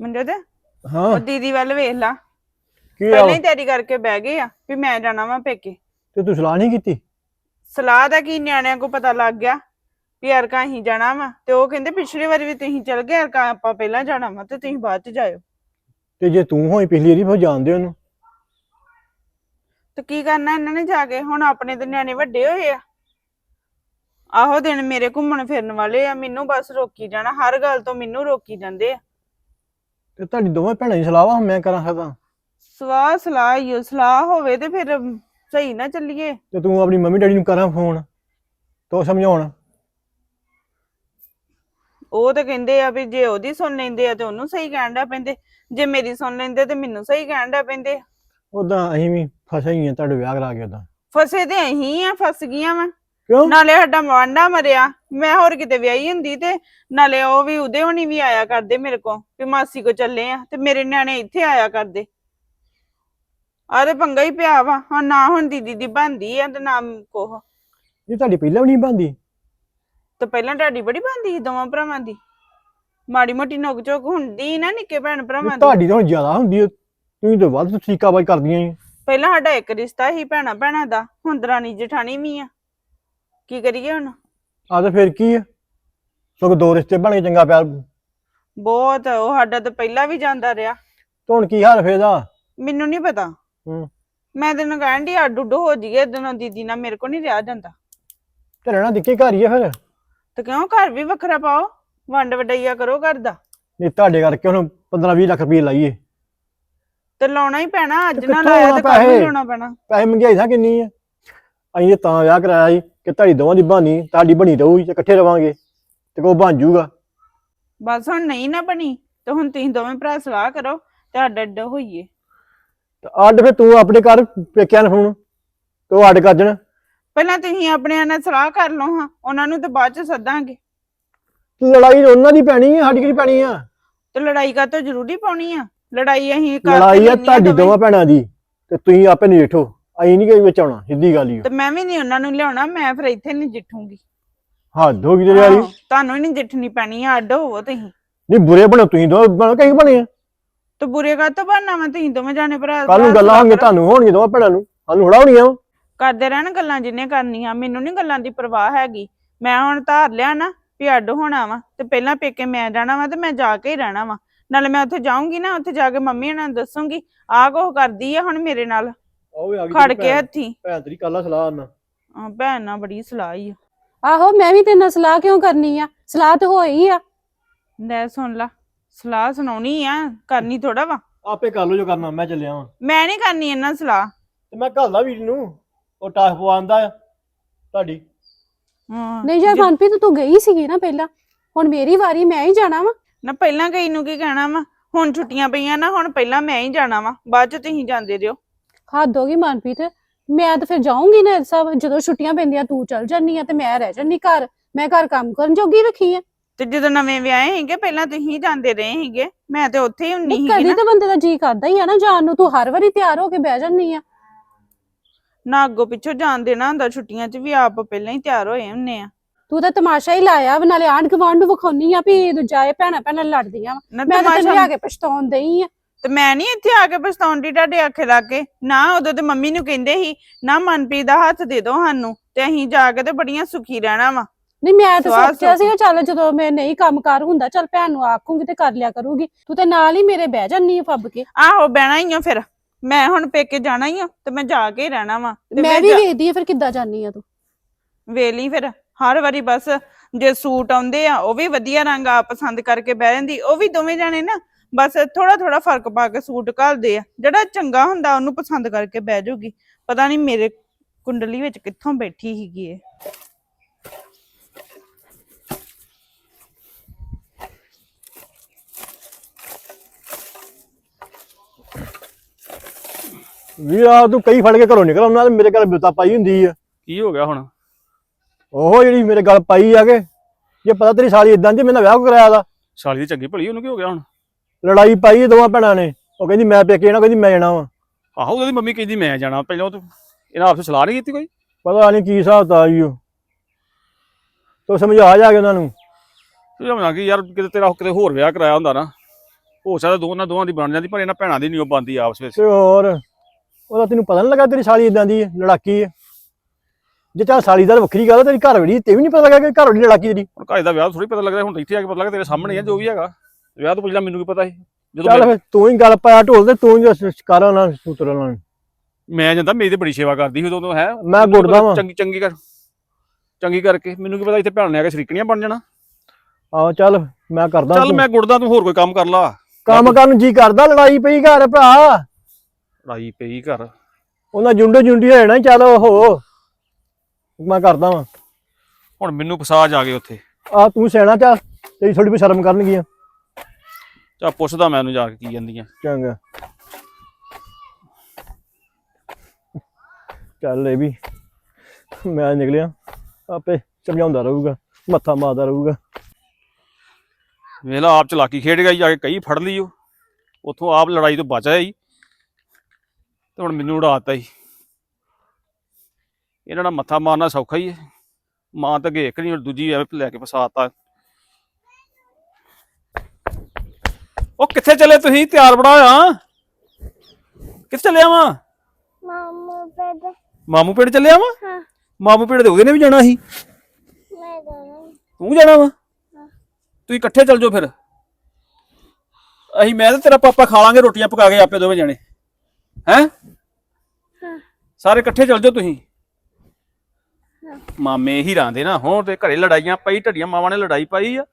ਮਨਜੋਤ ਹਾਂ। ਉਹ ਦੀਦੀ ਵੱਲ ਵੇਖ ਲਾ। ਕੀ ਆ? ਪਹਿਲਾਂ ਹੀ ਤਿਆਰੀ ਕਰਕੇ ਬਹਿ ਗਏ ਆ ਵੀ ਮੈਂ ਜਾਣਾ ਵਾਂ ਪੇਕੇ। ਤੇ ਤੂੰ ਸਲਾਹ ਨਹੀਂ ਕੀਤੀ? ਸਲਾਹ ਦਾ ਕੀ ਨਿਆਣਿਆਂ ਕੋ ਪਤਾ ਲੱਗ ਗਿਆ ਵੀ ਯਾਰ ਅਸੀਂ ਜਾਣਾ ਵਾ। ਤੇ ਉਹ ਕਹਿੰਦੇ ਪਿਛਲੀ ਵਾਰੀ ਵੀ ਤੁਸੀਂ ਚਲ ਗਏ ਯਾਰ ਆਪਾਂ ਪਹਿਲਾਂ ਜਾਣਾ ਵਾ ਤੇ ਤੁਸੀਂ ਬਾਅਦ ਚ ਜਾਇਓ। ਤੇ ਜੇ ਤੂੰ ਹੋਈ ਪਿਛਲੀ ਵਾਰੀ ਫਿਰ ਜਾਣਦੇ ਉਹਨੂੰ। ਤੇ ਕੀ ਕਰਨਾ ਇਹਨਾਂ ਨੇ ਜਾ ਕੇ? ਹੁਣ ਆਪਣੇ ਤੇ ਨਿਆਣੇ ਵੱਡੇ ਹੋਏ ਆ। ਆਹੋ ਦਿਨ ਮੇਰੇ ਘੁੰਮਣ ਫਿਰਨ ਵਾਲੇ ਆ। ਮੈਨੂੰ ਬਸ ਰੋਕੀ ਜਾਣਾ। ਹਰ ਗੱਲ ਤੋਂ ਮੈਨੂੰ ਰੋਕੀ ਜਾਂਦੇ ਆ। ਤੇ ਤੁਹਾਡੀ ਦੋਵੇਂ ਭੈਣਾਂ ਦੀ ਸਲਾਹ ਵਾ ਮੈਂ ਕਰਾਂ ਸਕਦਾ ਸਵਾਹ ਸਲਾਹ ਹੀ ਓ, ਸਲਾਹ ਹੋਵੇ ਤੇ ਫਿਰ ਸਹੀ ਨਾ ਚੱਲੀਏ। ਤੇ ਤੂੰ ਆਪਣੀ ਮੰਮੀ ਡੈਡੀ ਨੂੰ ਕਰਾਂ ਫੋਨ ਤੋ ਸਮਝਾਉਣ। ਉਹ ਤਾਂ ਕਹਿੰਦੇ ਆ ਵੀ ਜੇ ਉਹਦੀ ਸੁਣ ਲੈਂਦੇ ਆ ਤੇ ਉਹਨੂੰ ਸਹੀ ਕਹਿਣ ਦਾ ਪੈਂਦੇ। ਜੇ ਮੇਰੀ ਸੁਣ ਲੈਂਦੇ ਤੇ ਮੈਨੂੰ ਸਹੀ ਕਹਿਣ ਦਾ ਪੈਂਦੇ। ਉਦਾਂ ਅਸੀਂ ਵੀ ਫਸੇ ਹੀ ਆ ਤੁਹਾਡੇ ਵਿਆਹ ਕਰਾ ਕੇ ਉਦਾਂ ਫਸੇ ਤੇ ਅਹੀਂ ਆ ਫਸ ਗਈਆਂ ਵਾ। ਕਿਉਂ? ਨਾਲੇ ਸਾਡਾ ਵਾਂਡਾ ਮਰਿਆ ਮੈਂ ਹੋਰ ਕਿਤੇ ਵਿਆਹੀ ਹੁੰਦੀ ਤੇ ਨਾਲੇ ਉਹ ਵੀ ਉਹਦੇ ਹੋਣੀ ਵੀ ਆਇਆ ਕਰਦੇ ਮੇਰੇ ਕੋ ਵੀ ਮਾਸੀ ਕੋ ਚੱਲੇ ਆ ਤੇ ਮੇਰੇ ਨਿਆਣੇ ਇੱਥੇ ਆਇਆ ਕਰਦੇ। ਆਰੇ ਪੰਗਾ ਹੀ ਪਿਆ ਵਾ ਹੁਣ ਨਾ ਹੁਣ ਦੀਦੀ ਦੀ ਬੰਦੀ ਆ ਤੇ ਨਾ ਕੋਹ। ਇਹ ਤੁਹਾਡੀ ਪਹਿਲਾਂ ਵੀ ਨਹੀਂ ਬੰਦੀ ਤੇ ਪਹਿਲਾਂ ਤੁਹਾਡੀ ਬੜੀ ਬੰਦੀ ਸੀ ਦੋਵਾਂ ਭਰਾਵਾਂ ਦੀ। ਮਾੜੀ ਮੋਟੀ ਨੋਕ ਝੋਕ ਹੁੰਦੀ ਨਾ ਨਿੱਕੇ ਭੈਣ ਭਰਾਵਾਂ ਦੀ। ਤੁਹਾਡੀ ਤਾਂ ਹੁਣ ਜ਼ਿਆਦਾ ਹੁੰਦੀ ਹੈ ਤੁਸੀਂ ਤਾਂ ਵੱਧ ਤਰੀਕਾਬਾਜ਼ ਕਰਦੀਆਂ ਈ ਪਹਿਲਾਂ ਸਾਡਾ ਇੱਕ ਰਿਸ਼ਤਾ ਹੀ ਭੈਣਾ ਭੈਣਾ ਦਾ ਹੁਣ ਦਰਾਣੀ ਜਠਾਣੀ ਵੀ ਆ। ਕੀ ਕਰੀਏ ਹੁਣ? ਆ ਤਾਂ ਫਿਰ ਕੀ ਆ? ਸਗੋਂ ਦੋ ਰਿਸ਼ਤੇ ਬਣ ਕੇ ਚੰਗਾ ਪਿਆਰ। ਤੇ ਬਹੁਤ ਉਹ ਸਾਡਾ ਤਾਂ ਪਹਿਲਾਂ ਵੀ ਜਾਂਦਾ ਰਿਹਾ। ਹੁਣ ਕੀ ਹਾਲ ਫੇਦਾ ਮੈਨੂੰ ਨਹੀਂ ਪਤਾ। ਹੂੰ। ਮੈਂ ਤੈਨੂੰ ਕਹਿਣ ਦੀ ਅੱਡ ਉੱਡ ਹੋ ਜੀਏ ਦਿਨੋਂ ਦੀਦੀ ਨਾਲ ਮੇਰੇ ਕੋ ਨਹੀਂ ਰਿਹਾ ਜਾਂਦਾ। ਤੇ ਰਹਿਣਾ ਦਿੱਕੇ ਘਰ ਹੀ ਆ ਫਿਰ? ਤੇ ਕਿਉਂ ਘਰ ਵੀ ਵੱਖਰਾ ਪਾਓ? ਵੰਡ ਵਡਈਆ ਕਰੋ ਘਰ ਦਾ। ਨਹੀਂ ਤੁਹਾਡੇ ਕਰਕੇ ਹੁਣ 15 20 ਲੱਖ ਰੁਪਏ ਲਾਈਏ। ਤੇ ਲਾਉਣਾ ਹੀ ਪੈਣਾ ਅੱਜ ਤੇ ਨਾ ਕਿੱਥੋਂ ਲਾਇਆ ਆਉਣਾ ਤੇ ਕੱਲ ਪੈਸੇ? ਲਾਉਣਾ ਪੈਣਾ। ਪੈਸੇ ਮਹਿੰਗਾਈ ਤਾਂ ਕਿੰਨੀ ਆ? ਅਸੀਂ ਤਾਂ ਵਿਆਹ ਕਰਾਇਆ ਸੀ ਕਿ ਤੁਹਾਡੀ ਦੋਵਾਂ ਦੀ ਬਣੀ ਤੁਹਾਡੀ ਬਣੀ ਰਹੂਗੀ ਤੇ ਇਕੱਠੇ ਰਵਾਂਗੇ ਤੇ ਕੋ ਬਣ ਜਾਊਗਾ। ਬਸ ਹੁਣ ਨਹੀਂ ਨਾ ਬਣੀ ਤੇ ਹੁਣ ਤੁਸੀਂ ਦੋਵੇਂ ਭਰਾ ਸਲਾਹ ਕਰੋ ਤੇ ਅੱਡ ਅੱਡ ਹੋਈਏ। ਤੇ ਅੱਡ ਫਿਰ ਤੂੰ ਆਪਣੇ ਘਰ ਪੇਕਿਆਂ ਨੂੰ ਫੋਨ ਤੂੰ ਅੱਡ ਕਰ ਦੇਣ। ਪਹਿਲਾਂ ਤੁਸੀਂ ਆਪਣਿਆਂ ਨਾਲ ਸਲਾਹ ਕਰ ਲਓ ਹਾਂ ਉਹਨਾਂ ਨੂੰ ਤੇ ਬਾਅਦ ਚ ਸੱਦਾਂਗੇ। ਲੜਾਈ ਉਹਨਾਂ ਦੀ ਪੈਣੀ ਆ ਸਾਡੀ ਕਿਹੜੀ ਪੈਣੀ ਆ? ਤੇ ਲੜਾਈ ਕਾ ਤਾਂ ਜ਼ਰੂਰੀ ਪਾਉਣੀ ਆ? ਲੜਾਈ ਅਸੀਂ ਕਰ ਲੜਾਈ ਆ ਤੁਹਾਡੀ ਦੋਵੇਂ। ਦੋਵਾਂ ਭੈਣਾਂ ਦੀ ਤੇ ਤੁਸੀਂ ਆਪੇ ਨਜਿੱਠੋ। ਅਸੀਂ ਨਹੀਂ ਕੋਈ ਵਿੱਚ ਆਉਣਾ ਸਿੱਧੀ ਗੱਲ ਹੀ ਆ। ਤੇ ਮੈਂ ਵੀ ਨਹੀਂ ਉਹਨਾਂ ਨੂੰ ਲਿਆਉਣਾ ਮੈਂ ਫਿਰ ਇੱਥੇ ਨਹੀਂ ਜਿੱਠੂਗੀ। ਹੱਦ ਹੋ ਗਈ ਤੇਰੀ ਵਾਲੀ। ਆਹੋ, ਤੁਹਾਨੂੰ ਹੀ ਨਹੀਂ ਜਿੱਠਣੀ ਪੈਣੀ ਆ ਅੱਡ ਹੋਵੋ ਤੁਸੀਂ। ਨਹੀਂ ਬੁਰੇ ਬਣੋ ਤੁਸੀਂ ਦੋ ਬਣੋ ਕਈ ਬਣੇ ਆ। ਤੇ ਬੁਰੇ ਕਾ ਤੋਂ ਬਣਨਾ ਵਾ? ਤੁਸੀਂ ਦੋਵੇਂ ਜਾਣੇ ਭਰਾ ਕੱਲ ਨੂੰ ਭਰਾ ਗੱਲਾਂ ਹੋਣਗੀਆਂ। ਤੁਹਾਨੂੰ ਹੋਣਗੀਆਂ ਦੋਵਾਂ ਭੈਣਾਂ ਨੂੰ। ਸਾਨੂੰ ਥੋੜਾ ਹੋਣੀਆਂ ਵਾਂ। ਕਰਦੇ ਰਹਿਣ ਗੱਲਾਂ ਜਿੰਨੇ ਕਰਨੀਆਂ ਮੈਨੂੰ ਨਹੀਂ ਗੱਲਾਂ ਦੀ ਪਰਵਾਹ ਹੈਗੀ। ਮੈਂ ਹੁਣ ਧਾਰ ਲਿਆ ਨਾ ਵੀ ਅੱਡ ਹੋਣਾ ਵਾ ਤੇ ਪਹਿਲਾਂ ਪੇਕੇ ਮੈਂ ਜਾਣਾ ਵਾ ਤੇ ਮੈਂ ਜਾ ਕੇ ਹੀ ਰਹਿਣਾ ਵਾ। ਨਾਲੇ ਮੈਂ ਉੱਥੇ ਜਾਊਂਗੀ ਨਾ ਉੱਥੇ ਜਾ ਕੇ ਮੰਮੀ ਉਹਨਾਂ ਨੂੰ ਦੱਸੂਗੀ ਆਹ ਕੁਛ ਕਰਦੀ ਆ ਹੁਣ ਮੇਰੇ ਨਾਲ। ਖੜ ਕੇ ਹੱਥੀ। ਭੈਣ ਤੇਰੀ ਕੱਲਾ ਸਲਾਹ ਨਾ ਹਾਂ, ਭੈਣ ਨਾਲ ਬੜੀ ਸਲਾਹ ਹੀ ਆ। ਆਹੋ ਮੈਂ ਵੀ ਤੇਰੇ ਨਾਲ ਸਲਾਹ ਕਿਉਂ ਕਰਨੀ ਆ? ਸਲਾਹ ਤੇ ਹੋਈ ਆ। ਲੈ ਸੁਣ ਲਾ ਸਲਾਹ ਸੁਣਾਉਣੀ ਆ ਕਰਨੀ ਥੋੜਾ ਵਾ। ਆਪੇ ਕਰ ਲਓ ਜੋ ਕਰਨਾ ਮੈਂ ਚੱਲਿਆ ਵਾਂ। ਮੈਂ ਨਹੀਂ ਕਰਨੀ ਇਹਨਾਂ ਸਲਾਹ। ਤੇ ਮੈਂ ਘੱਲਦਾ ਵੀਰ ਨੂੰ। ਉਹ ਟਾਸ ਪਵਾਉਂਦਾ ਆ ਤੁਹਾਡੀ। ਹਾਂ, ਨਹੀਂ ਯਾਰ ਜੇ- ਮਨਪ੍ਰੀਤ ਤੂੰ ਗਈ ਸੀਗੀ ਨਾ ਪਹਿਲਾਂ ਹੁਣ ਮੇਰੀ ਵਾਰੀ ਮੈਂ ਹੀ ਜਾਣਾ ਵਾ। ਨਾ ਪਹਿਲਾਂ ਕਈ ਨੂੰ ਕੀ ਕਹਿਣਾ ਵਾ? ਹੁਣ ਛੁੱਟੀਆਂ ਪਈਆਂ ਨਾ ਹੁਣ ਪਹਿਲਾਂ ਮੈਂ ਹੀ ਜਾਣਾ ਵਾ। ਬਾਅਦ ਚ ਤੁਸੀਂ ਜਾਂਦੇ ਰਹੋ। ਹੱਦ ਹੋ ਗਈ ਮਨਪ੍ਰੀਤ। ਮੈਂ ਤਾਂ ਫਿਰ ਜਾਊਂਗੀ ਨਾ ਸਭ ਜਦੋਂ ਛੁੱਟੀਆਂ ਪੈਂਦੀਆਂ ਤੂੰ ਚੱਲ ਜਾਨੀ ਆ ਤੇ ਮੈਂ ਰਹਿ ਜਾਨੀ ਘਰ। ਮੈਂ ਘਰ ਕੰਮ ਕਰਨ ਜੋਗੀ ਰੱਖੀ ਆ। ਤੇ ਜਦੋਂ ਨਵੇਂ ਵਿਆਹੇ ਸੀਗੇ ਪਹਿਲਾਂ ਤੁਸੀਂ ਜਾਂਦੇ ਰਹੇ ਸੀਗੇ। ਮੈਂ ਤੇ ਉੱਥੇ ਹੀ ਹੁੰਨੀ ਨਹੀਂ ਸੀਗੀ ਕਦੀ ਨਾ। ਤਾਂ ਬੰਦੇ ਦਾ ਜੀ ਕਰਦਾ ਹੀ ਆ ਨਾ ਜਾਣ ਨੂੰ। ਤੂੰ ਹਰ ਵਾਰੀ ਤਿਆਰ ਹੋ ਕੇ ਬਹਿ ਜਾਨੀ ਆ। ਨਾ ਅੱਗੋਂ ਪਿੱਛੋਂ ਜਾਣ ਦੇਣਾ ਹੁੰਦਾ ਛੁੱਟੀਆਂ 'ਚ ਵੀ ਆਪ ਪਹਿਲਾਂ ਹੀ ਤਿਆਰ ਹੋਏ ਹੁੰਨੇ ਆ। ਤੂੰ ਤਾਂ ਤਮਾਸ਼ਾ ਹੀ ਲਾਇਆ ਵਾ, ਨਾਲੇ ਆਂਢ ਗੁਆਂਢ ਨੂੰ ਵਿਖਾਉਣੀ ਆ ਵੀ ਦੂਜਾ ਭੈਣਾਂ ਭੈਣਾਂ ਲੜਦੀਆਂ ਵਾ। ਨਾ ਮੈਂ ਤਾਂ ਤੈਨੂੰ ਤਮਾਸ਼ਾ ਲਿਆ ਕੇ ਪਛਤਾਉਣ ਦਈ ਆ। ਤੇ ਮੈਂ ਨਹੀਂ ਇੱਥੇ ਆ ਕੇ ਪਛਤਾਉਂਦੀ ਤੁਹਾਡੇ ਆਖੇ ਲਾ ਕੇ। ਨਾ ਉਦੋਂ ਤੇ ਮੰਮੀ ਨੂੰ ਕਹਿੰਦੇ ਸੀ ਨਾ ਮਨਪ੍ਰੀਤ ਦਾ ਹੱਥ ਦੇ ਦਿਓ ਸਾਨੂੰ ਤੇ ਅਸੀਂ ਜਾ ਕੇ ਤੇ ਬੜੀਆਂ ਸੁਖੀ ਰਹਿਣਾ ਵਾ। ਨਹੀਂ ਮੈਂ ਤਾਂ ਸਵਾਦ ਸੋਚਿਆ ਸੋਚ- ਸੀ ਚੱਲ ਜਦੋਂ ਮੈਂ ਨਹੀਂ ਕੰਮ ਕਾਰ ਹੁੰਦਾ ਚੱਲ ਭੈਣ ਨੂੰ ਆਖੂੰਗੀ ਤੇ ਕਰ ਲਿਆ ਕਰੂਗੀ। ਤੂੰ ਤੇ ਨਾਲ ਹੀ ਮੇਰੇ ਬਹਿ ਜਾਨੀ ਆ ਫੱਬ ਕੇ। ਆਹੋ ਬਹਿਣਾ ਹੀ ਆ ਫਿਰ। ਮੈਂ ਹੁਣ ਪੇਕੇ ਜਾਣਾ ਹੀ ਆ ਤੇ ਮੈਂ ਜਾ ਕੇ ਹੀ ਰਹਿਣਾ ਵਾ। ਮੈਂ ਵੀ ਵੇਖਦੀ ਆ ਫਿਰ ਕਿੱਦਾਂ ਜਾਨੀ ਆ ਤੂੰ। ਵੇਲੀ ਫਿਰ ਹਰ ਵਾਰੀ ਬਸ ਜੇ ਸੂਟ ਆਉਂਦੇ ਆ ਉਹ ਵੀ ਵਧੀਆ ਰੰਗ ਆ ਪਸੰਦ ਕਰਕੇ ਬਹਿ ਜਾਂਦੀ ਉਹ ਵੀ ਦੋਵੇਂ ਜਾਣੇ ਨਾ ਬਸ ਥੋੜਾ ਥੋੜਾ ਫ਼ਰਕ ਪਾ ਕੇ ਸੂਟ ਘੱਲਦੇ ਆ। ਜਿਹੜਾ ਚੰਗਾ ਹੁੰਦਾ ਉਹਨੂੰ ਪਸੰਦ ਕਰਕੇ ਬਹਿ ਜਾਊਗੀ। ਪਤਾ ਨਹੀਂ ਮੇਰੇ ਕੁੰਡਲੀ ਵਿੱਚ ਕਿੱਥੋਂ ਬੈਠੀ ਸੀਗੀ ਇਹ। ਵੀਰ ਆ ਤੂੰ ਕਈ ਫੜ ਕੇ ਘਰੋਂ ਨਿਕਲ ਆਉਣਾ ਤੇ ਮੇਰੇ ਘਰ ਬਿਤਾ ਪਾਈ ਹੁੰਦੀ ਆ। ਕੀ ਹੋ ਗਿਆ ਹੁਣ? ਉਹ ਜਿਹੜੀ ਮੇਰੇ ਗੱਲ ਪਾਈ ਆ ਕੇ। ਜੇ ਪਤਾ ਤੇਰੀ ਸਾਲੀ ਇਦਾਂ ਦੀ ਮੇਰੇ ਨਾਲ ਵਿਆਹ ਕਰਾਇਆ ਦਾ ਸਾਲੀ ਦੀ ਚੰਗੀ ਭਲੀ ਉਹਨੂੰ ਕੀ ਹੋ ਗਿਆ ਹੁਣ? ਲੜਾਈ ਪਾਈ ਦੋਵਾਂ ਭੈਣਾਂ ਨੇ। ਉਹ ਕਹਿੰਦੀ ਮੈਂ ਪੇਕੇ ਜਾਣਾ ਕਹਿੰਦੀ ਮੈਂ ਜਾਣਾ ਵਾ। ਆਹੋ ਉਹਦੀ ਮੰਮੀ ਕਹਿੰਦੀ ਮੈਂ ਜਾਣਾ। ਪਹਿਲਾਂ ਉਹ ਤਾਂ ਇਹਨਾਂ ਆਪਸੇ ਸਲਾਹ ਨਹੀਂ ਕੀਤੀ ਕੋਈ? ਪਤਾ ਨਹੀਂ ਕੀ ਹਿਸਾਬ ਤਾ ਆਈ ਉਹ। ਤੂੰ ਸਮਝਾ ਜਾ ਕੇ ਉਹਨਾਂ ਨੂੰ। ਸਮਝਾਉਣਾ ਕਿ ਯਾਰ ਕਿਤੇ ਤੇਰਾ ਕਿਤੇ ਹੋਰ ਵਿਆਹ ਕਰਾਇਆ ਹੁੰਦਾ ਨਾ ਹੋ ਸਕਦਾ ਦੋਨਾਂ ਦੋਵਾਂ ਦੀ ਬਣ ਜਾਂਦੀ ਪਰ ਇਹਨਾਂ ਭੈਣਾਂ ਦੀ ਨਹੀਂ ਉਹ ਬਣਦੀ ਆਪਸ ਵਿੱਚ। ਤੇ ਹੋਰ ਉਹਦਾ ਤੈਨੂੰ ਪਤਾ ਨਹੀਂ ਲੱਗਾ ਤੇਰੀ ਸਾਲੀ ਇਦਾਂ ਦੀ ਹੈ, ਲੜਾਕੀ ਹੈ? ਜੇ ਚਾਹ ਸਾਲੀ ਦਾ ਤਾਂ ਵੱਖਰੀ ਗੱਲ ਹੈ ਤੇਰੀ ਘਰ ਵਾਲੀ ਤੇ ਵੀ ਨਹੀਂ ਪਤਾ ਲੱਗਾ ਕਿ ਘਰ ਵਾਲੀ ਲੜਾਕੀ ਤੇਰੀ। ਹੁਣ ਘਰ ਦਾ ਵਿਆਹ ਥੋੜੀ ਪਤਾ ਲੱਗਦਾ ਹੁਣ ਤਾਂ ਇੱਥੇ ਆ ਕੇ ਪਤਾ ਲੱਗਾ ਤੇਰੇ ਸਾਹਮਣੇ ਆ ਜੋ ਵੀ ਹੈਗਾ। ਵਿਆਹ ਤੋਂ ਪਹਿਲਾਂ ਮੈਨੂੰ ਕੀ ਪਤਾ ਸੀ? ਜਦੋਂ ਚੱਲ ਫਿਰ ਤੂੰ ਹੀ ਗੱਲ ਪਾਇਆ ਢੋਲ ਤੇ ਤੂੰ ਹੀ ਸ਼ਿਕਾਰ ਉਹਨਾਂ ਸੂਤਰ ਉਹਨਾਂ ਨੂੰ। ਮੈਂ ਜਾਂਦਾ ਮੇਰੀ ਤੇ ਬੜੀ ਸੇਵਾ ਕਰਦੀ ਸੀ ਉਦੋਂ ਤੋਂ ਹੈ। ਮੈਂ ਗੁੜਦਾ ਵਾਂ। ਚੰਗੀ ਚੰਗੀ ਕਰ ਚੰਗੀ ਕਰਕੇ। ਮੈਨੂੰ ਕੀ ਪਤਾ ਇੱਥੇ ਭੈਣ ਨੇ ਆ ਕੇ ਸ਼ਰੀਕਣੀਆਂ ਬਣ ਜਾਣਾ। ਆਹੋ ਚੱਲ ਮੈਂ ਕਰਦਾ ਚੱਲ ਮੈਂ ਗੁੜਦਾ ਤੂੰ ਹੋਰ ਕੋਈ ਕੰਮ ਕਰ ਲਾ। ਕੰਮ ਕਰਨ ਨੂੰ ਜੀ ਕਰਦਾ ਲੜਾਈ ਪਈ ਘਰ ਭਰਾ। ਲੜਾਈ ਪਈ ਘਰ। ਉਹਨਾਂ ਜੁੰਡੇ ਜੁੰਡੀ ਹੋ ਜਾਣਾ ਚੱਲ ਉਹ ਮੈਂ ਕਰਦਾ ਵਾਂ। ਹੁਣ ਮੈਨੂੰ ਫਸਾ ਜਾ ਕੇ ਉੱਥੇ। ਆ ਤੂੰ ਸਿਆਣਾ ਚਾ ਤੇਰੀ ਥੋੜੀ ਵੀ ਸ਼ਰਮ ਕਰਨਗੀਆਂ। ਚਾ ਪੁੱਛਦਾ ਮੈਂ ਉਹਨੂੰ ਜਾ ਕੇ ਕੀ ਜਾਂਦੀਆਂ ਚੰਗਾ। ਚੱਲ ਇਹ ਵੀ ਮੈਂ ਨਿਕਲਿਆ। ਆਪੇ ਸਮਝਾਉਂਦਾ ਰਹੂਗਾ ਮੱਥਾ ਮਾਰਦਾ ਰਹੂਗਾ। ਵੇਲਾ ਆਪ ਚਲਾਕੀ ਖੇਡ ਗਿਆ ਜੀ, ਕੇ ਕਈ ਫੜ ਲਈ ਉਹ। ਉੱਥੋਂ ਆਪ ਲੜਾਈ ਤੋਂ ਬਚ ਆਇਆ ਜੀ। ਤੇ ਹੁਣ ਮੈਨੂੰ ਉਡਾਤਾ ਜੀ। ਇਹਨਾਂ ਦਾ ਮੱਥਾ ਮਾਰਨਾ ਸੌਖਾ ਹੀ ਹੈ। ਮਾਂ ਤਾਂ ਅੱਗੇ ਇੱਕ ਨਹੀਂ ਦੂਜੀ ਐਵੇਂ ਲੈ ਕੇ ਫਸਾਤਾ ਉਹ ਕਿੱਥੇ ਚੱਲੇ ਤੁਸੀਂ? ਤਿਆਰ ਬੜਾ ਆ ਕਿੱਥੇ ਚੱਲਿਆ ਵਾ ਮਾਮੂ ਬੇਬੇ ਮਾਮੂ ਪਿੰਡ ਚੱਲਿਆ ਵਾ ਹਾਂ। ਮਾਮੂ ਪਿੰਡ ਦੇ ਉਹਦੇ ਨੇ ਵੀ ਜਾਣਾ ਸੀ। ਮੈਂ ਤੂੰ ਜਾਣਾ ਵਾ? ਤੁਸੀਂ ਇਕੱਠੇ ਚੱਲ ਜਾਓ ਫਿਰ। ਅਸੀਂ ਮੈਂ ਤੇ ਤੇਰਾ ਪਾਪਾ ਖਾ ਲਾਂਗੇ ਰੋਟੀਆਂ ਪਕਾ ਕੇ ਆਪੇ ਦੋਵੇਂ ਜਾਣੇ। ਹੈ? ਸਾਰੇ ਇਕੱਠੇ ਚੱਲ ਜਾਓ ਤੁਸੀਂ। ਮਾਮੇ ਹੀ ਰਾਂਦੇ ਨਾ। ਹੋਣ ਤੇ ਘਰੇ ਲੜਾਈਆਂ ਪਈ ਢੱਡੀਆਂ ਮਾਵਾਂ ਨੇ ਲੜਾਈ ਪਾਈ ਆ।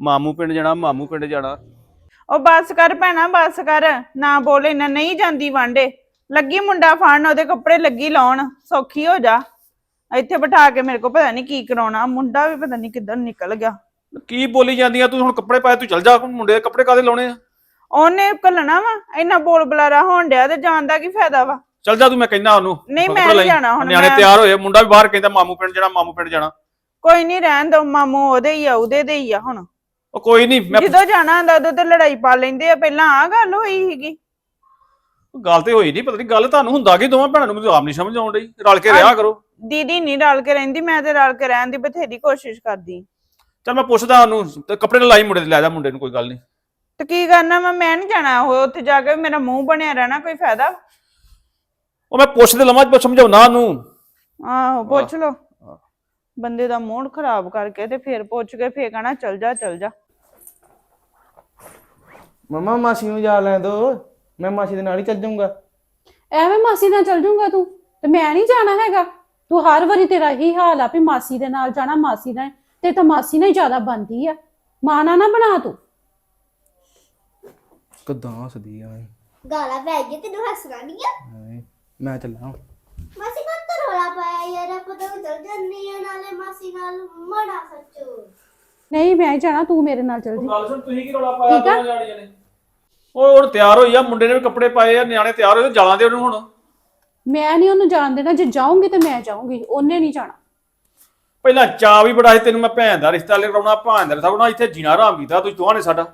ਮਾਮੂ ਪਿੰਡ ਜਾਣਾ ਮਾਮੂ ਪਿੰਡ ਜਾਣਾ। ਉਹ ਬੱਸ ਕਰ ਭੈਣਾ ਬੱਸ ਕਰ। ਨਾ ਬੋਲ ਇੰਨਾ ਨਹੀਂ ਜਾਂਦੀ ਵਾਂਡੇ। ਲੱਗੀ ਮੁੰਡਾ ਫੜਨ ਉਹਦੇ ਕੱਪੜੇ ਲੱਗੀ ਲਾਉਣ। ਸੌਖੀ ਹੋ ਜਾ। ਇੱਥੇ ਬਿਠਾ ਕੇ ਮੇਰੇ ਕੋ ਪਤਾ ਨਹੀਂ ਕੀ ਕਰਾਉਣਾ। ਮੁੰਡਾ ਵੀ ਪਤਾ ਨਹੀਂ ਕਿੱਧਰ ਨਿਕਲ ਗਿਆ। ਕੀ ਬੋਲੀ ਜਾਂਦੀਆਂ? ਤੂੰ ਹੁਣ ਕੱਪੜੇ ਪਾਏ ਤੂੰ ਚੱਲ ਜਾ। ਹੁਣ ਮੁੰਡੇ ਦੇ ਕੱਪੜੇ ਕਾਦੇ ਲਾਉਣੇ ਆ? ਉਹਨੇ ਘੱਲਣਾ ਵਾ। ਇੰਨਾ ਬੋਲ ਬਲਾਰਾ ਹੋਣ ਡਿਆ ਤੇ ਜਾਣ ਦਾ ਕੀ ਫਾਇਦਾ ਵਾ? ਚੱਲ ਜਾ ਤੂੰ ਮੈਂ ਕਹਿੰਦਾ ਉਹਨੂੰ। ਨਹੀਂ, ਮੈਂ ਕੱਪੜੇ ਨੀ ਲਾਈ। ਜਾਣਾ ਹੁਣ, ਨਿਆਣੇ ਮੈਂ- ਤਿਆਰ ਹੋਏ। ਮੁੰਡਾ ਵੀ ਬਾਹਰ ਕਹਿੰਦਾ ਮਾਮੂ ਪਿੰਡ ਜਾਣਾ ਮਾਮੂ ਪਿੰਡ ਜਾਣਾ। ਕੋਈ ਨਹੀਂ ਰਹਿਣ ਦੋ। ਮਾਮੂ ਉਹਦੇ ਹੀ ਆ ਉਹਦੇ ਦੇ ਹੀ ਆ ਹੁਣ। ਉਹ ਕੋਈ ਨਹੀਂ ਮੈਂ ਜਦੋਂ ਜਾਣਾ ਹੁੰਦਾ ਉਦੋਂ ਤੇ ਲੜਾਈ ਪਾ ਲੈਂਦੇ ਆ ਪਹਿਲਾਂ ਆ ਗੱਲ ਹੋਈ ਸੀਗੀ। ਗੱਲ ਤੇ ਹੋਈ ਨਹੀਂ ਪਤਾ ਨਹੀਂ ਗੱਲ ਤੁਹਾਨੂੰ ਹੁੰਦਾ ਕਿ ਦੋਵਾਂ ਭੈਣਾਂ ਨੂੰ ਮੈਨੂੰ ਆਪ ਨਹੀਂ ਸਮਝ ਆਉਣ ਡਈ ਰਲ ਕੇ ਰਿਹਾ ਕਰੋ। ਦੀਦੀ ਨਹੀਂ ਰਲ ਕੇ ਰਹਿੰਦੀ ਮੈਂ ਤੇ ਰਲ ਕੇ ਰਹਿਣ ਦੀ ਬਥੇਰੀ ਕੋਸ਼ਿਸ਼ ਕਰਦੀ। ਚੱਲ ਮੈਂ ਪੁੱਛਦਾ ਉਹਨੂੰ ਤੇ ਕੱਪੜੇ ਨਾਲ ਲਾਈ ਮੁੰਡੇ ਤੇ ਲੈ ਜਾ ਮੁੰਡੇ ਨੂੰ ਕੋਈ ਗੱਲ ਨਹੀਂ ਤੇ ਕੀ ਕਰਨਾ ਮੈਂ ਮੈਂ ਨਹੀਂ ਜਾਣਾ ਉਹ ਉੱਥੇ ਜਾ ਕੇ ਮੇਰਾ ਮੂੰਹ ਬਣਿਆ ਰਹਿਣਾ ਕੋਈ ਫਾਇਦਾ? ਉਹ ਮੈਂ ਪੁੱਛਦੇ ਲਵਾਂ ਜੇ ਸਮਝਾਉਣਾ ਉਹਨੂੰ। ਆਹੋ ਪੁੱਛ ਲੋ ਬੰਦੇ ਦਾ ਮੂਡ ਖਰਾਬ ਕਰਕੇ ਤੇ ਫਿਰ ਪੁੱਛ ਕੇ ਫੇਰ ਕਹਣਾ ਚਲ ਜਾ ਚਲ ਜਾ। ਮਮਾ ਮਾਸੀ ਨੂੰ ਜਾ ਲੈਣ ਦੋ। ਮੈਂ ਮਾਸੀ ਦੇ ਨਾਲ ਹੀ ਚੱਲ ਜਾਊਂਗਾ। ਐਵੇਂ ਮਾਸੀ ਨਾਲ ਚੱਲ ਜਾਊਂਗਾ ਤੂੰ? ਤੇ ਮੈਂ ਨਹੀਂ ਜਾਣਾ ਹੈਗਾ। ਤੂੰ ਹਰ ਵਾਰੀ ਤੇਰਾ ਹੀ ਹਾਲ ਆ ਵੀ ਮਾਸੀ ਦੇ ਨਾਲ ਜਾਣਾ ਮਾਸੀ ਨਾਲ। ਤੇ ਤਾਂ ਮਾਸੀ ਨਾਲ ਹੀ ਜ਼ਿਆਦਾ ਬੰਦੀ ਆ। ਮਾਨਾ ਨਾ ਬਣਾ ਤੂੰ। ਕਿੱਦਾਂ ਹੱਸਦੀ ਆ। ਇਹ। ਗਾਲਾਂ ਪੈ ਗਈ ਤੈਨੂੰ ਹੱਸਣਾ ਨਹੀਂ ਆ। ਹਾਏ, ਮੈਂ ਚੱਲਾਂ। ਰੋਲਾ ਪਾਇਆ ਯਾਰ ਆਪਾਂ ਤਾਂ ਚੱਲ ਜੰਨੀ ਆ ਨਾਲੇ ਮਾਸੀ ਨਾਲ ਮੜਾ ਸੱਚੋ। ਨਹੀਂ ਮੈਂ ਜਾਣਾ ਤੂੰ ਮੇਰੇ ਨਾਲ ਚੱਲ ਜੀ। ਗੱਲ ਸੁਣ ਤੁਸੀਂ ਕੀ ਰੌਲਾ ਪਾਇਆ ਠੀਕ ਆ। ਦੋਵਾਂ ਜਾਣੀਆਂ ਨੇ? ਉਹ ਹੁਣ ਤਿਆਰ ਹੋਈ ਆ ਮੁੰਡੇ ਨੇ ਵੀ ਕੱਪੜੇ ਪਾਏ ਆ ਨਿਆਣੇ ਤਿਆਰ ਹੋਏ ਤੇ ਜਾਲਾਂ ਦੇ ਉਹਨੂੰ ਹੁਣ। ਮੈਂ ਨਹੀਂ ਉਹਨੂੰ ਜਾਣ ਦੇਣਾ ਜੇ ਜਾਊਂਗੀ ਤੇ ਮੈਂ ਜਾਊਂਗੀ ਉਹਨੇ ਨਹੀਂ ਜਾਣਾ। ਪਹਿਲਾਂ ਚਾਅ ਵੀ ਬੜਾ ਸੀ ਤੈਨੂੰ ਮੈਂ ਭੈਣ ਦਾ ਰਿਸ਼ਤਾ ਲੈ ਕਰਾਉਣਾ ਭਾਣ ਦਾ ਰਿਸ਼ਤਾ ਕਰਾਉਣਾ ਇੱਥੇ ਜੀਣਾ ਹਰਾਮ ਕੀਤਾ ਤੁਸੀਂ ਦੋਵਾਂ ਨੇ ਸਾਡਾ।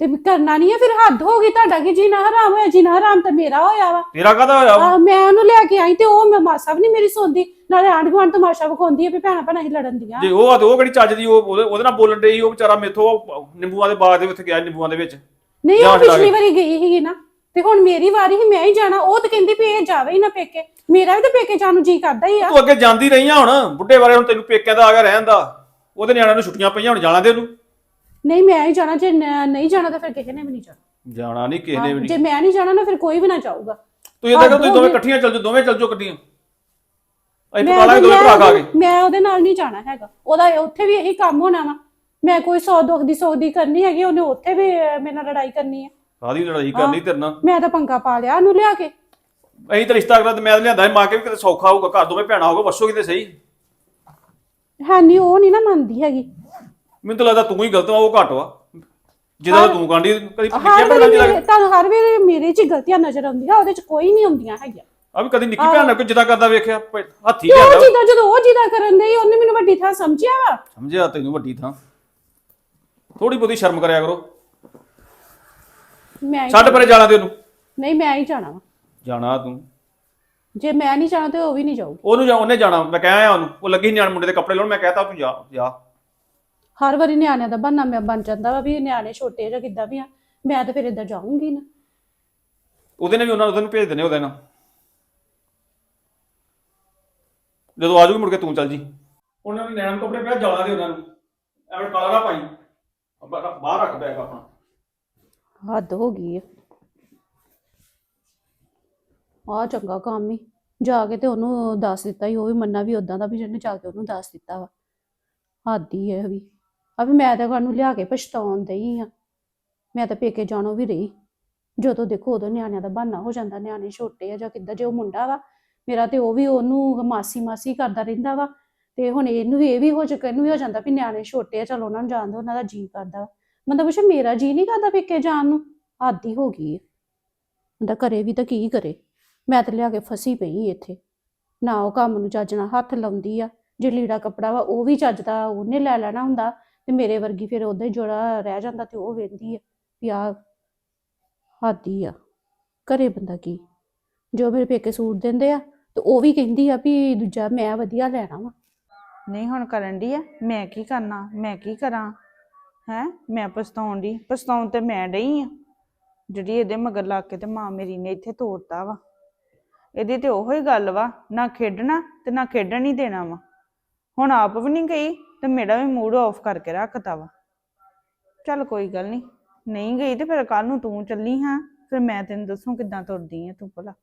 ਤੇ ਕਰਨਾ ਨਹੀਂ ਹੈ ਫਿਰ ਹੱਦ ਹੋ ਗਈ ਤੁਹਾਡਾ ਕਿ ਜੀਣਾ ਹਰਾਮ ਹੋਇਆ ਜੀਣਾ ਹਰਾਮ ਤਾਂ ਮੇਰਾ ਹੋਇਆ ਵਾ। ਤੇਰਾ ਕਾਹਦਾ ਹੋਇਆ ਵਾ? ਆਹ, ਮੈਂ ਉਹਨੂੰ ਲੈ ਕੇ ਆਈ ਤੇ ਉਹ ਮੈਂ ਮਾਸਾ ਵੀ ਨਹੀਂ ਮੇਰੀ ਸੁਣਦੀ ਨਾਲੇ ਆਂਢ ਗੁਆਂਢ ਤਮਾਸ਼ਾ ਵਿਖਾਉਂਦੀ ਆ ਵੀ ਭੈਣਾਂ ਭੈਣਾਂ ਹੀ ਲੜਨ ਦੀਆਂ। ਜੇ ਉਹ ਆ ਤੇ ਉਹ ਕਿਹੜੀ ਚੱਜ ਦੀ ਉਹ ਉਹਦੇ ਉਹਦੇ ਨਾਲ ਬੋਲਣ ਡਈ ਉਹ ਵਿਚਾਰਾ ਮੇਥੋਂ ਨਿੰਬੂਆਂ ਦੇ ਬਾਗ ਦੇ ਵਿੱਚ ਗਿਆ ਨਿੰਬੂਆਂ ਦੇ ਵਿੱਚ। ਨਹੀਂ ਜਾਣ ਉਹ ਲੱਗ ਪਿਛਲੀ। ਵਾਰੀ ਗਈ ਸੀਗੀ ਨਾ ਤੇ ਹੁਣ ਮੇਰੀ ਵਾਰੀ ਹੀ ਮੈਂ ਹੀ ਜਾਣਾ ਉਹ ਤਾਂ ਕਹਿੰਦੀ ਵੀ ਇਹ ਜਾਵੇ ਹੀ ਨਾ ਪੇਕੇ। ਮੇਰਾ ਵੀ ਤਾਂ ਪੇਕੇ ਜਾਣ ਨੂੰ ਜੀ ਕਰਦਾ ਹੀ ਆ। ਤੂੰ ਅੱਗੇ ਜਾਂਦੀ ਰਹੀ ਆ ਹੁਣ ਬੁੱਢੇ ਬਾਰੇ ਹੁਣ ਤੈਨੂੰ ਪੇਕਿਆਂ ਦਾ ਆ ਗਿਆ ਰਹਿਣ ਦਾ। ਉਹਦੇ ਨਿਆਣਿਆਂ ਨੂੰ ਛੁੱਟੀਆਂ ਪਈਆਂ ਹੁਣ ਜਾਣਾ ਦੇ ਉਹਨੂੰ ਨਹੀਂ ਮੈਂ ਹੀ ਜਾਣਾ ਜੇ ਨ- ਨਹੀਂ ਜਾਣਾ ਤਾਂ ਫਿਰ ਕਿਸੇ ਨੇ ਵੀ ਨਹੀਂ ਜਾਣਾ। ਜਾਣਾ ਨਹੀਂ ਕਿਸੇ ਨੇ ਵੀ ਜੇ ਨਹੀਂ ਮੈਂ ਨਹੀਂ ਜਾਣਾ ਨਾ ਫਿਰ ਕੋਈ ਵੀ ਨਾ ਜਾਊਗਾ। ਤੂੰ ਇਹਦਾ ਕਰ ਤੁਸੀਂ ਦੋਵੇਂ। ਇਕੱਠੀਆਂ ਚੱਲ ਜਾਓ ਦੋਵੇਂ ਚੱਲ ਜਾਓ ਇਕੱਠੀਆਂ। ਅਸੀਂ ਮੈਂ ਪਕਾ ਲਾਂਗੇ ਦੋਵੇਂ ਭਰਾ ਖਾ ਕੇ। ਉਹਦੇ- ਮੈਂ ਉਹਦੇ ਨਾਲ ਨਹੀਂ ਜਾਣਾ ਹੈਗਾ। ਉਹਦਾ ਉੱਥੇ ਵੀ ਇਹੀ ਕੰਮ ਹੋਣਾ ਵਾ। ਮੈਂ ਕੋਈ ਸੌ ਦੁੱਖ ਦੀ ਸੌ ਦੀ ਕਰਨੀ ਹੈਗੀ ਉਹਨੇ ਉੱਥੇ ਵੀ ਅਹ, ਮੇਰੇ ਨਾਲ ਲੜਾਈ ਕਰਨੀ ਹੈ ਸਾਦੀ ਲੜਾਈ ਕਰਨੀ ਤੇਰੇ ਨਾਲ। ਮੈਂ ਤਾਂ ਪੰਗਾ ਪਾ ਲਿਆ ਉਹਨੂੰ ਲਿਆ ਕੇ। ਅਸੀਂ ਤਾਂ ਰਿਸ਼ਤਾ ਕਰਾ ਤੇ ਮੈਂ ਤਾਂ ਲਿਆਂਦਾ ਸੀ ਮਾਂ ਕੇ ਵੀ ਕਿਤੇ ਸੌਖਾ ਹੋਊਗਾ ਘਰ ਦੋਵੇਂ ਭੈਣਾਂ ਹੋਊਗਾ ਵਸੋ ਕਿਤੇ ਸਹੀ। ਹੈ ਨਹੀਂ ਉਹ ਨਹੀਂ ਨਾ ਮੰਨਦੀ ਹੈਗੀ। ਮੈਨੂੰ ਤਾਂ ਲੱਗਦਾ ਤੂੰ ਹੀ ਗਲਤ ਵਾ ਉਹ ਘੱਟ ਵਾ। ਜਿਹਦਾ ਤੂੰ ਕਾਂਡੀ ਕਦੀ ਹਰ ਨਿੱਕੀ ਭੈਣ ਵਾਰੀ ਨਾਲ ਮੇਰੇ ਤੁਹਾਨੂੰ ਹਰ ਵੇਲੇ ਮੇਰੇ 'ਚ ਹੀ ਗਲਤੀਆਂ ਨਜ਼ਰ ਆਉਂਦੀਆਂ ਉਹਦੇ 'ਚ ਕੋਈ ਨਹੀਂ ਆਉਂਦੀਆਂ ਹੈਗੀਆਂ। ਆ ਵੀ ਕਦੀ ਨਿੱਕੀ ਭੈਣ ਨਾਲ ਕੋਈ ਜਿੱਦਾਂ ਕਰਦਾ ਵੇਖਿਆ ਪ- ਹੱਥੀ ਤੇ ਉਹ ਜਿੱਦਾਂ। ਜਦੋਂ ਉਹ ਜਿੱਦਾਂ ਕਰਨ ਦੇ ਉਹਨੇ ਮੈਨੂੰ ਵੱਡੀ ਥਾਂ ਸਮਝਿਆ ਵਾ। ਸਮਝਿਆ ਤੈਨੂੰ ਵੱਡੀ ਥਾਂ। ਥੋੜੀ ਬਹੁਤੀ ਸ਼ਰਮ ਕਰਿਆ ਕਰੋ। ਮੈਂ ਹੀ- ਛੱਡ ਪਰੇ ਜਾਣਾ ਤੇ ਉਹਨੂੰ। ਨਹੀਂ ਮੈਂ ਹੀ ਜਾਣਾ ਵਾ। ਜਾਣਾ ਤੂੰ। ਜੇ ਮੈਂ ਨਹੀਂ ਜਾਣਾ ਤੇ ਉਹ ਵੀ ਨਹੀਂ ਜਾਊਗੀ। ਉਹਨੂੰ ਜਾ ਉਹਨੇ ਜਾਣਾ ਮੈਂ ਕਹਿ ਆਇਆ ਉਹਨੂੰ। ਉਹ ਲੱਗੀ ਸੀ ਨਿਆਣ ਮੁੰਡੇ ਦੇ ਕੱਪੜੇ ਲਾਉਣ ਮੈਂ ਕਹਿਤਾ ਤੂੰ ਜਾ ਜਾ। ਹਰ ਵਾਰੀ ਨਿਆਣਿਆਂ ਦਾ ਬਹਾਨਾ ਮੈਂ ਬਣ ਜਾਂਦਾ ਵਾ ਵੀ ਨਿਆਣੇ ਛੋਟੇ ਜਾਂ ਕਿੱਦਾਂ ਵੀ ਆ ਮੈਂ ਤਾਂ ਫਿਰ ਇੱਦਾਂ ਜਾਊਂਗੀ ਨਾ। ਉਹਦੇ ਨੇ ਵੀ ਉਹਨਾਂ ਨੂੰ ਭੇਜ ਦੇਣੇ ਉਹਦੇ ਨਾਲ। ਜਦੋਂ ਆ ਜਾਊਗੀ ਮੁੜ ਕੇ ਤੂੰ ਚੱਲ ਜੀ। ਉਹਨਾਂ ਨੇ ਨੈਣ ਕੱਪੜੇ ਪਿਆ ਜਾਣਾ ਦੇ ਉਹਨਾਂ ਨੂੰ। ਐਵੇਂ ਕਾਲਾ ਨਾ ਪਾਈ। ਬਾਹਰ ਬਾਹਰ ਰੱਖ ਬੈਗ ਆਪਣਾ। ਹੱਦ ਹੋ ਗਈ ਆ। ਆ ਚੰਗਾ ਕੰਮ ਹੀ ਜਾ ਕੇ ਤੇ ਉਹਨੂੰ ਦੱਸ ਦਿੱਤਾ ਹੀ ਉਹ ਵੀ ਮੰਨਾ ਵੀ ਉਦਾਂ ਦਾ ਵੀ ਜਿਹਨੇ ਜਾ ਕੇ ਉਹਨੂੰ ਦੱਸ ਦਿੱਤਾ ਵਾ। ਹੱਦ ਹੀ ਹੈ ਵੀ। ਆ ਵੀ ਮੈਂ ਤਾਂ ਕਾਨੂੰ ਲਿਆ ਕੇ ਪਛਤਾਉਣ ਦਈ ਆ। ਮੈਂ ਤਾਂ ਪੇਕੇ ਜਾਣੋ ਵੀ ਰਹੀ। ਜਦੋਂ ਦੇਖੋ ਉਦੋਂ ਨਿਆਣਿਆਂ ਦਾ ਬਹਾਨਾ ਹੋ ਜਾਂਦਾ, ਨਿਆਣੇ ਛੋਟੇ ਆ ਜਾਂ ਕਿੱਦਾਂ ਜੇ ਉਹ ਮੁੰਡਾ ਵਾ, ਮੇਰਾ ਤੇ ਉਹ ਵੀ ਉਹਨੂੰ ਮਾਸੀ ਮਾਸੀ ਕਰਦਾ ਰਹਿੰਦਾ ਵਾ। ਤੇ ਹੁਣ ਇਹਨੂੰ ਇਹ ਵੀ ਹੋ ਚੁੱਕਾ, ਇਹਨੂੰ ਵੀ ਹੋ ਜਾਂਦਾ ਵੀ ਨਿਆਣੇ ਛੋਟੇ ਆ, ਚਲੋ ਉਹਨਾਂ ਨੂੰ ਜਾਣ ਦਿਓ ਉਹਨਾਂ ਦਾ ਜੀ ਕਰਦਾ ਵਾ। ਬੰਦਾ ਪੁੱਛੇ, ਮੇਰਾ ਜੀ ਨਹੀਂ ਕਰਦਾ ਪੇਕੇ ਜਾਣ ਨੂੰ? ਆਦੀ ਹੋ ਗਈ ਹੈ ਬੰਦਾ ਕਰੇ ਵੀ ਤਾਂ ਕੀ ਕਰੇ। ਮੈਂ ਤਾਂ ਲਿਆ ਕੇ ਫਸੀ ਪਈ ਇੱਥੇ। ਨਾ ਉਹ ਕੰਮ ਨੂੰ ਚੱਜ ਨਾਲ ਹੱਥ ਲਾਉਂਦੀ ਆ। ਜੇ ਲੀੜਾ ਕੱਪੜਾ ਵਾ, ਉਹ ਵੀ ਚੱਜ ਦਾ ਉਹਨੇ ਲੈ ਲੈਣਾ ਹੁੰਦਾ। ਤੇ ਮੇਰੇ ਵਰਗੀ ਫਿਰ ਉਹਦਾ ਜੋੜਾ ਰਹਿ ਜਾਂਦਾ ਤੇ ਉਹ ਵੇਂਦੀ ਆ ਵੀ ਆ ਆਦੀ ਆ ਕਰੇ ਬੰਦਾ ਕੀ? ਜੋ ਮੇਰੇ ਪੇਕੇ ਸੂਟ ਦਿੰਦੇ ਆ ਤੇ ਉਹ ਵੀ ਕਹਿੰਦੀ ਆ ਵੀ ਦੂਜਾ ਮੈਂ ਵਧੀਆ ਲੈਣਾ ਵਾ। ਨਹੀਂ ਹੁਣ ਕਰਨ ਦੀ ਆ? ਮੈਂ ਕੀ ਕਰਨਾ? ਮੈਂ ਕੀ ਕਰਾਂ? ਹੈ? ਮੈਂ ਪਛਤਾਉਣ ਦੀ ਪਛਤਾਉਣ ਤੇ ਮੈਂ ਡਈ ਆ। ਜਿਹੜੀ ਇਹਦੇ ਮਗਰ ਲੱਗ ਕੇ ਤੇ ਮਾਂ ਮੇਰੀ ਨੇ ਇੱਥੇ ਤੋੜਤਾ ਵਾ। ਇਹਦੀ ਤੇ ਉਹੋ ਹੀ ਗੱਲ ਵਾ, ਨਾ ਖੇਡਣਾ ਤੇ ਨਾ ਖੇਡਣ ਹੀ ਦੇਣਾ ਵਾ। ਹੁਣ ਆਪ ਵੀ ਨਹੀਂ ਗਈ? ਤੇ ਮੇਰਾ ਵੀ ਮੂਡ ਆਫ ਕਰਕੇ ਰੱਖਤਾ ਵਾ। ਚੱਲ ਕੋਈ ਗੱਲ ਨਹੀਂ ਨਹੀਂ ਗਈ ਤੇ ਫਿਰ ਕੱਲ ਨੂੰ ਤੂੰ ਚੱਲੀ ਹਾਂ, ਫਿਰ ਮੈਂ ਤੈਨੂੰ ਦੱਸੂ ਕਿੱਦਾਂ ਤੁਰਦੀ ਆ ਤੂੰ ਭਲਾ।